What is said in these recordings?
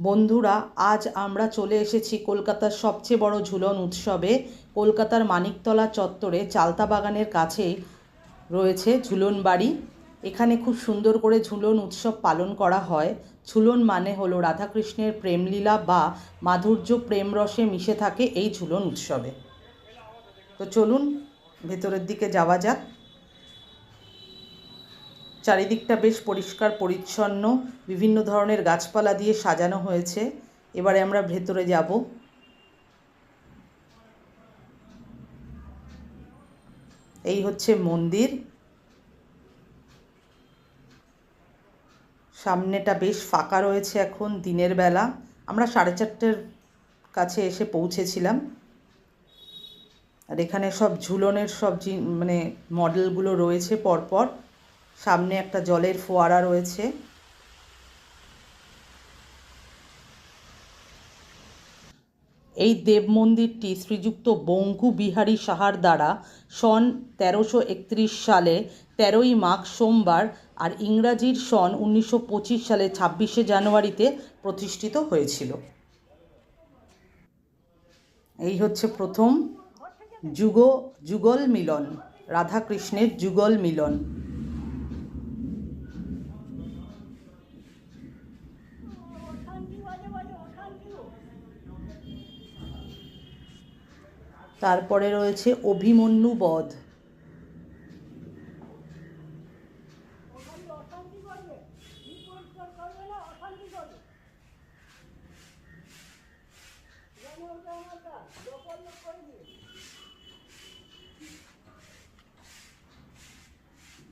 বন্ধুরা, আজ আমরা চলে এসেছি কলকাতার সবচেয়ে বড় ঝুলন উৎসবে। কলকাতার মানিকতলা চত্বরে চালতা বাগানের কাছে রয়েছে ঝুলন বাড়ি। এখানে খুব সুন্দর করে ঝুলন উৎসব পালন করা হয়। ঝুলন মানে হলো রাধাকৃষ্ণের প্রেমলীলা বা মাধুর্য প্রেম রসে মিশে থাকে এই ঝুলন উৎসবে। তো চলুন, ভেতরের দিকে যাওয়া যাক। চারিদিকটা বেশ পরিষ্কার, পরিচ্ছন্ন, বিভিন্ন ধরনের গাছপালা দিয়ে সাজানো হয়েছে। এবারে আমরা ভেতরে যাব। এই হচ্ছে মন্দির। সামনেটা বেশ ফাঁকা রয়েছে এখন, দিনের বেলা। আমরা সাড়ে চারটের কাছে এসে পৌঁছেছিলাম। আর এখানে সব ঝুলনের সব মানে মডেলগুলো রয়েছে পরপর। সামনে একটা জলের ফোয়ারা রয়েছে। এই দেব মন্দিরটি শ্রীযুক্ত বঙ্কু বিহারী সাহার দ্বারা সন তেরোশো একত্রিশ সালে তেরোই মাঘ সোমবার আর ইংরাজির সন উনিশশো পঁচিশ সালে ছাব্বিশে জানুয়ারিতে প্রতিষ্ঠিত হয়েছিল। এই হচ্ছে প্রথম যুগ, যুগল মিলন, রাধাকৃষ্ণের যুগল মিলন। তারপরে রয়েছে অভিমন্যু বধ।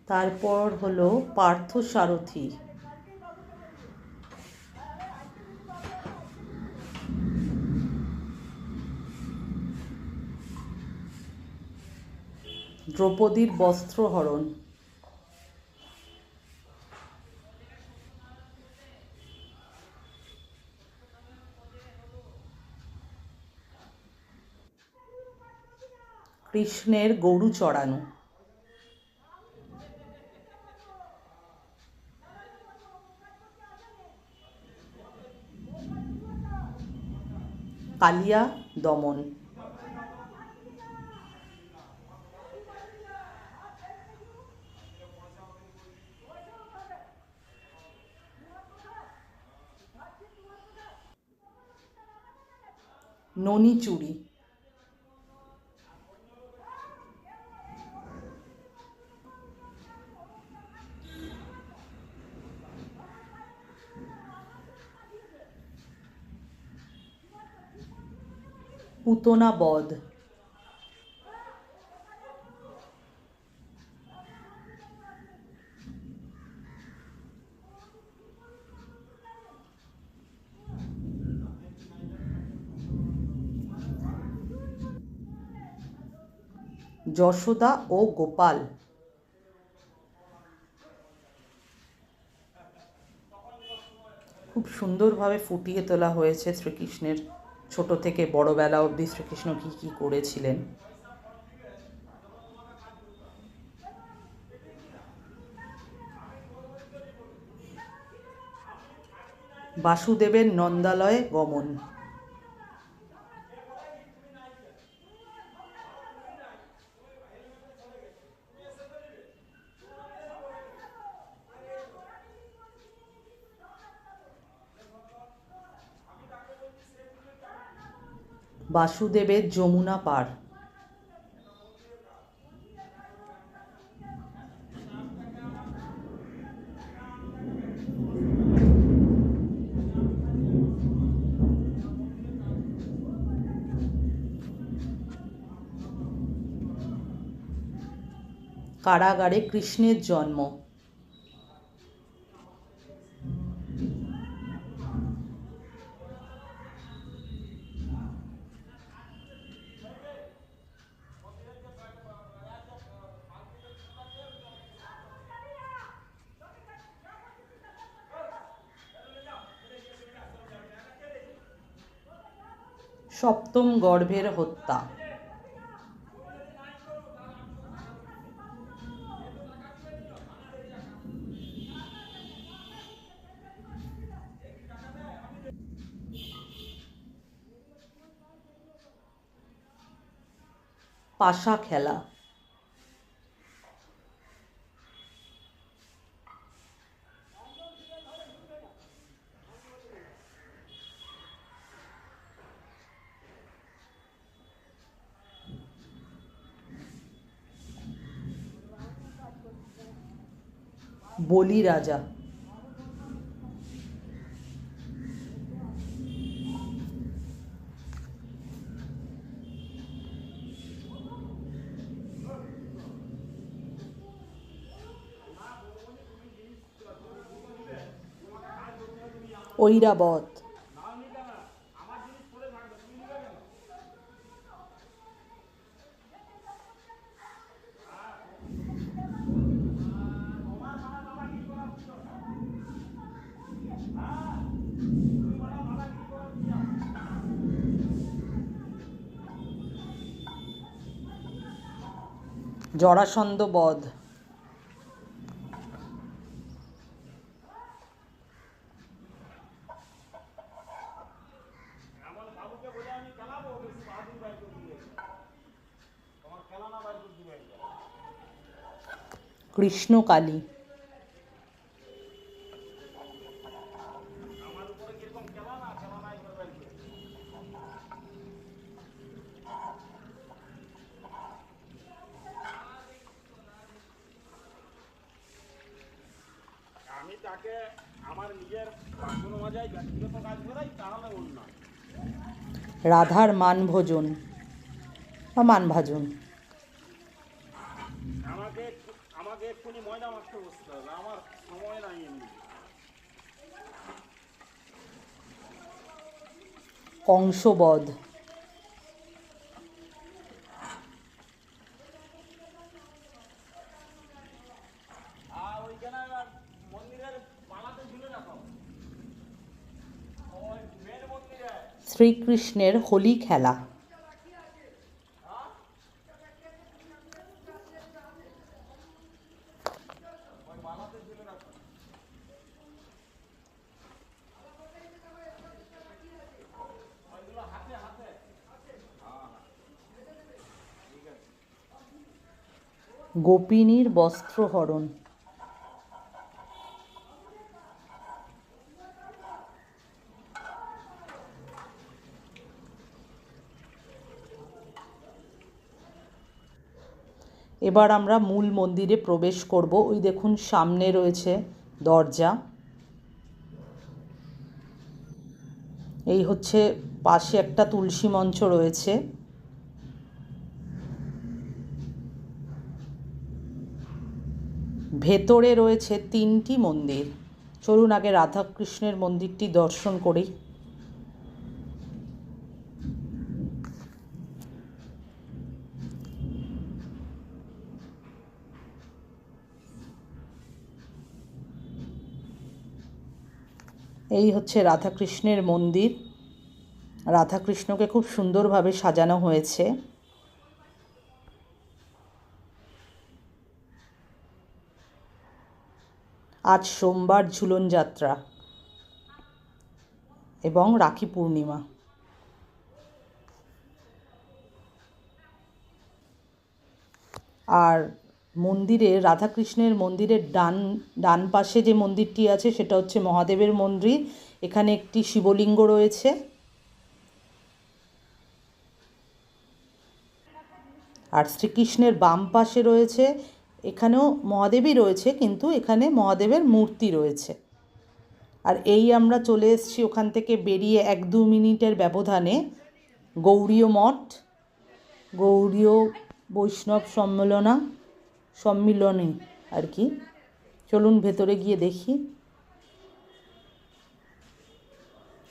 তারপর হলো পার্থ সারথি দ্রৌপদীর বস্ত্রহরণ কৃষ্ণের গরু চড়ানো। কালিয়া দমন। ননি চুড়ি পুতনা বধ। যশোদা ও গোপাল। খুব সুন্দরভাবে ফুটিয়ে তোলা হয়েছে শ্রীকৃষ্ণের ছোট থেকে বড়বেলা অবধি শ্রীকৃষ্ণ কী কী করেছিলেন। বাসুদেবের নন্দালয়ে গমন। বাসুদেবের যমুনা পার। কারাগারে কৃষ্ণের জন্ম। সপ্তম গর্ভের হত্যা। পাশা খেলা। বলি রাজা। ঐরাবত। জরাসন্ধ বধ। কৃষ্ণকালী। রাধার মানভোজন বা মানভাজন আমাকে একটু- আমাকে এক্ষুনি ময়দা মাখতে বসতে হবে আমার সময় নাই এমনি কংসবধ আর ওইখানে এবার মন্দিরের পালাতে ঝুলে রাখো ওই মেন মন্দিরে শ্রীকৃষ্ণের হোলি খেলা। গোপিনীর বস্ত্রহরণ। এবার আমরা মূল মন্দিরে প্রবেশ করব। ওই দেখুন, সামনে রয়েছে দরজা। এই হচ্ছে পাশে একটা তুলসী মঞ্চ রয়েছে। ভেতরে রয়েছে তিনটি মন্দির। চলুন আগে রাধাকৃষ্ণের মন্দিরটি দর্শন করি। এই হচ্ছে রাধাকৃষ্ণের মন্দির। রাধাকৃষ্ণকে খুব সুন্দরভাবে সাজানো হয়েছে। আজ সোমবার ঝুলন যাত্রা এবং রাখি পূর্ণিমা। আর মন্দিরে, রাধাকৃষ্ণের মন্দিরের ডান ডান পাশে যে মন্দিরটি আছে সেটা হচ্ছে মহাদেবের মন্দির। এখানে একটি শিবলিঙ্গ রয়েছে। আর শ্রীকৃষ্ণের বাম পাশে রয়েছে, এখানেও মহাদেবই রয়েছে, কিন্তু এখানে মহাদেবের মূর্তি রয়েছে। আর এই আমরা চলে এসেছি ওখান থেকে বেরিয়ে এক দু মিনিটের ব্যবধানে গৌরীয় মঠ, গৌরীয় বৈষ্ণব সম্মেলনা। সম্মিলনী আর কি। চলুন ভেতরে গিয়ে দেখি।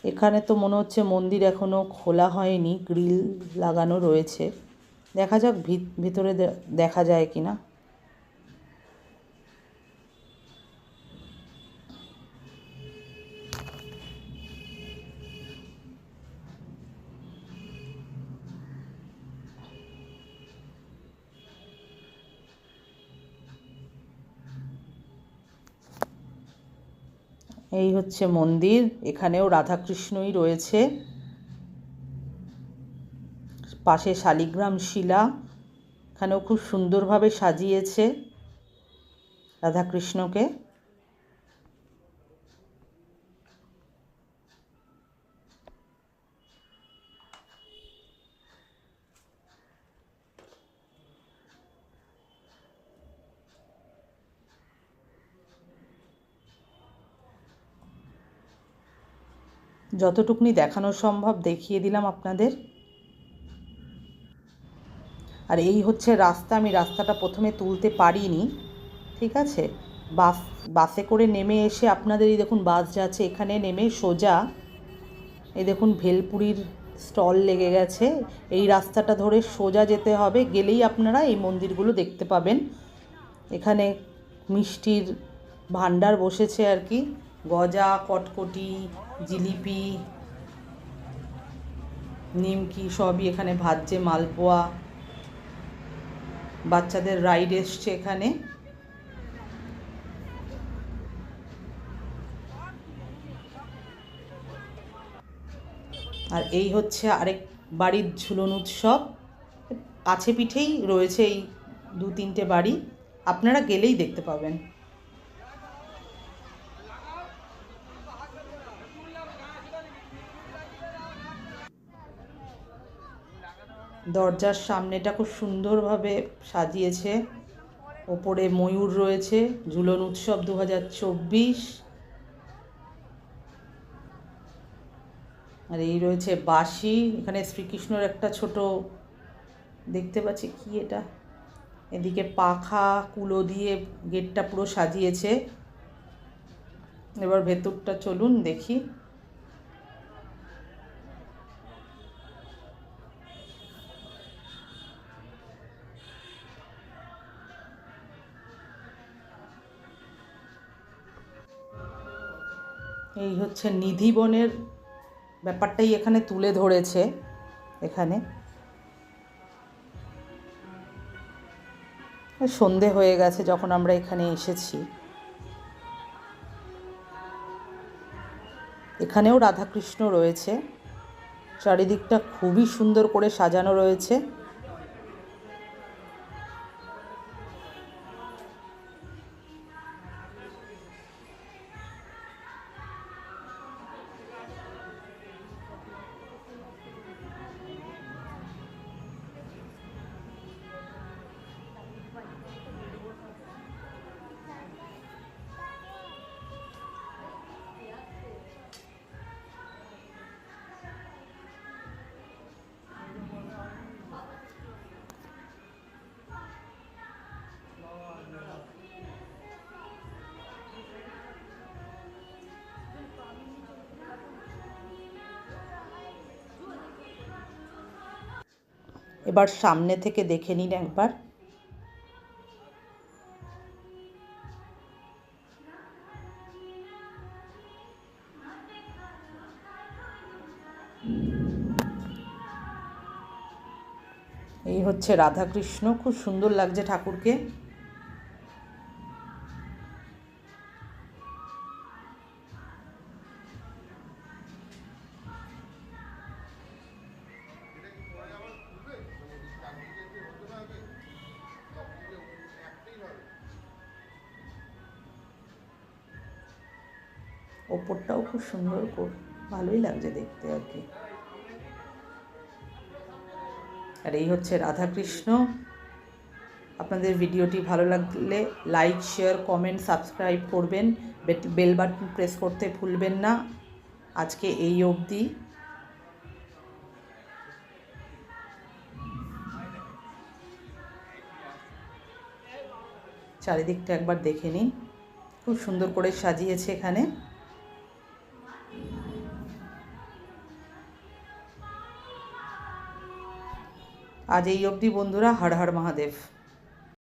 এখানে তো মনে হচ্ছে মন্দির এখনও খোলা হয়নি, গ্রিল লাগানো রয়েছে। দেখা যাক ভিত- ভিতরে দেখা যায় কি না এই হচ্ছে মন্দির এখানেও রাধাকৃষ্ণই রয়েছে। পাশে শালিগ্রাম শিলা এখানেও খুব সুন্দরভাবে সাজিয়েছে রাধাকৃষ্ণকে। যতটুকুনি দেখানো সম্ভব, দেখিয়ে দিলাম আপনাদের। আর এই হচ্ছে রাস্তা, আমি রাস্তাটা প্রথমে তুলতে পারিনি, ঠিক আছে? বাস, বাসে করে নেমে এসে আপনাদের, এই দেখুন বাস যাচ্ছে, এখানে নেমে সোজা, এই দেখুন ভেলপুরির স্টল লেগে গেছে। এই রাস্তাটা ধরে সোজা যেতে হবে, গেলেই আপনারা এই মন্দিরগুলো দেখতে পাবেন। এখানে মিষ্টির ভাণ্ডার বসেছে আর কি। গজা, কটকটি, জিলিপি, নিমকি সবই এখানে ভাজছে, মালপোয়া। বাচ্চাদের রাইড এসছে এখানে। আর এই হচ্ছে আরেক বাড়ির ঝুলন উৎসব। কাছে পিঠেই রয়েছে এই দু তিনটে বাড়ি। আপনারা গেলেই দেখতে পাবেন। দরজার সামনেটা খুব সুন্দরভাবে সাজিয়েছে। ওপরে ময়ূর রয়েছে, ঝুলন উৎসব দু আর এই রয়েছে বাঁশি, এখানে শ্রীকৃষ্ণর একটা ছোট, দেখতে পাচ্ছি কি এটা? এদিকে পাখা, কুলো দিয়ে গেটটা পুরো সাজিয়েছে। এবার ভেতরটা চলুন দেখি। এই হচ্ছে নিধিবনের ব্যাপারটাই এখানে তুলে ধরেছে, এখানে। সন্ধে হয়ে গেছে যখন আমরা এখানে এসেছি। এখানেও রাধাকৃষ্ণ রয়েছে, চারিদিকটা খুবই সুন্দর করে সাজানো রয়েছে। এবার সামনে থেকে দেখে নিন একবার। এই হচ্ছে রাধাকৃষ্ণ খুব সুন্দর লাগছে ঠাকুরকে। ওপরটাও খুব সুন্দর ভালোই লাগছে দেখতে আর কি। আর এই হচ্ছে রাধাকৃষ্ণ। আপনাদের ভিডিওটি ভালো লাগলে লাইক শেয়ার কমেন্ট সাবস্ক্রাইব করবেন। বেল বাটন প্রেস করতে ভুলবেন না। আজকে এই অবধি। চারিদিকটা একবার দেখে নিন। খুব সুন্দর করে সাজিয়েছে এখানে। আজ এই অবধি বন্ধুরা হর হর মহাদেব।